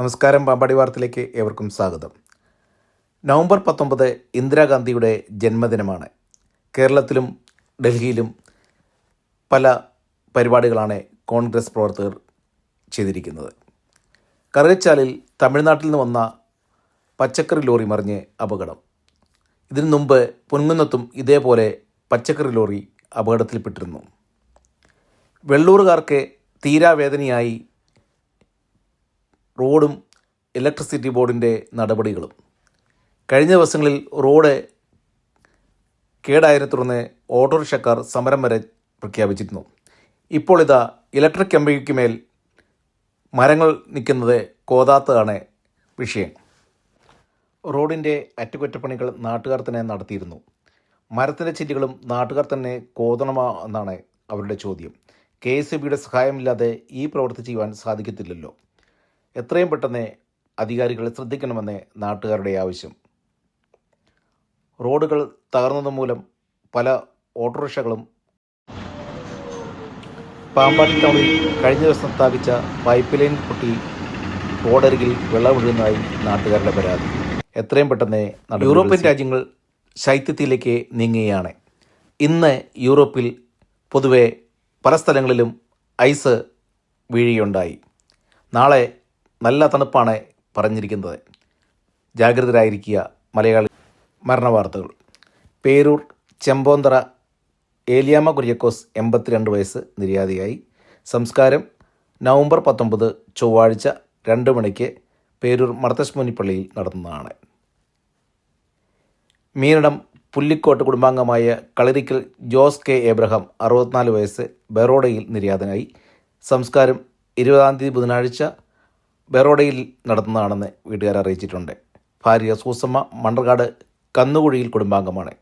നമസ്കാരം പാമ്പാടി വാർത്തയിലേക്ക് ഏവർക്കും സ്വാഗതം. നവംബർ പത്തൊമ്പത് ഇന്ദിരാഗാന്ധിയുടെ ജന്മദിനമാണ്. കേരളത്തിലും ഡൽഹിയിലും പല പരിപാടികളാണ് കോൺഗ്രസ് പ്രവർത്തകർ ചെയ്തിരിക്കുന്നത്. കറുകച്ചാലിൽ തമിഴ്നാട്ടിൽ നിന്ന് വന്ന പച്ചക്കറി ലോറി മറിഞ്ഞ് അപകടം. ഇതിനു മുമ്പ് പൊൻകുന്നത്തും ഇതേപോലെ പച്ചക്കറി ലോറി അപകടത്തിൽപ്പെട്ടിരുന്നു. വെള്ളൂറുകാർക്ക് തീരാവേദനയായി റോഡും ഇലക്ട്രിസിറ്റി ബോർഡിന്റെ നടപടികളും. കഴിഞ്ഞ ദിവസങ്ങളിൽ റോഡ് കേടായതിനെ തുടർന്ന് ഓട്ടോറിക്ഷക്കാർ സമരം വരെ പ്രഖ്യാപിച്ചിരുന്നു. ഇപ്പോൾ ഇതാ ഇലക്ട്രിക് കമ്പിക്ക് മേൽ മരങ്ങൾ നിൽക്കുന്നത് കോതാത്തതാണ് വിഷയം. റോഡിന്റെ അറ്റകുറ്റപ്പണികൾ നാട്ടുകാർ തന്നെ നടത്തിയിരുന്നു. മരത്തിന്റെ ചില്ലുകളും നാട്ടുകാർ തന്നെ കോതണമോ എന്നാണ് അവരുടെ ചോദ്യം. കെ എസ് ബിയുടെ സഹായമില്ലാതെ ഈ പ്രവൃത്തി ചെയ്യുവാൻ സാധിക്കത്തില്ലല്ലോ. എത്രയും പെട്ടെന്ന് അധികാരികൾ ശ്രദ്ധിക്കണമെന്ന് നാട്ടുകാരുടെ ആവശ്യം. റോഡുകൾ തകർന്നത് മൂലം പല ഓട്ടോറിക്ഷകളും പാമ്പാടി ടൗണിൽ കഴിഞ്ഞ ദിവസം സ്ഥാപിച്ച പൈപ്പ് ലൈൻ പൊട്ടി റോഡരികിൽ വെള്ളം ഒഴുകുന്നതായി നാട്ടുകാരുടെ പരാതി. എത്രയും പെട്ടെന്ന് യൂറോപ്യൻ രാജ്യങ്ങൾ ശൈത്യത്തിലേക്ക് നീങ്ങുകയാണ്. ഇന്ന് യൂറോപ്പിൽ പൊതുവെ പല സ്ഥലങ്ങളിലും ഐസ് വീഴുകയുണ്ടായി. നാളെ നല്ല തണുപ്പാണ് പറഞ്ഞിരിക്കുന്നത്. ജാഗ്രതരായിരിക്കുക മലയാളി മരണവാർത്തകൾ. പേരൂർ ചെമ്പോന്തറ ഏലിയാമ കുര്യക്കോസ് എൺപത്തിരണ്ട് വയസ്സ് നിര്യാതയായി. സംസ്കാരം നവംബർ പത്തൊമ്പത് ചൊവ്വാഴ്ച രണ്ട് മണിക്ക് പേരൂർ മർത്തശ്മുനിപ്പള്ളിയിൽ നടന്നതാണ്. മീനടം പുല്ലിക്കോട്ട് കുടുംബാംഗമായ കളരിക്കൽ ജോസ് കെ എബ്രഹാം അറുപത്തിനാല് വയസ്സ് ബറോഡയിൽ നിര്യാതനായി. സംസ്കാരം ഇരുപതാം തീയതി ബുധനാഴ്ച ബറോഡയിൽ നടത്തുന്നതാണെന്ന് വീട്ടുകാർ അറിയിച്ചിട്ടുണ്ട്. ഭാര്യ സൂസമ്മ മണ്ണർകാട് കന്നുകുഴിയിൽ കുടുംബാംഗമാണ്.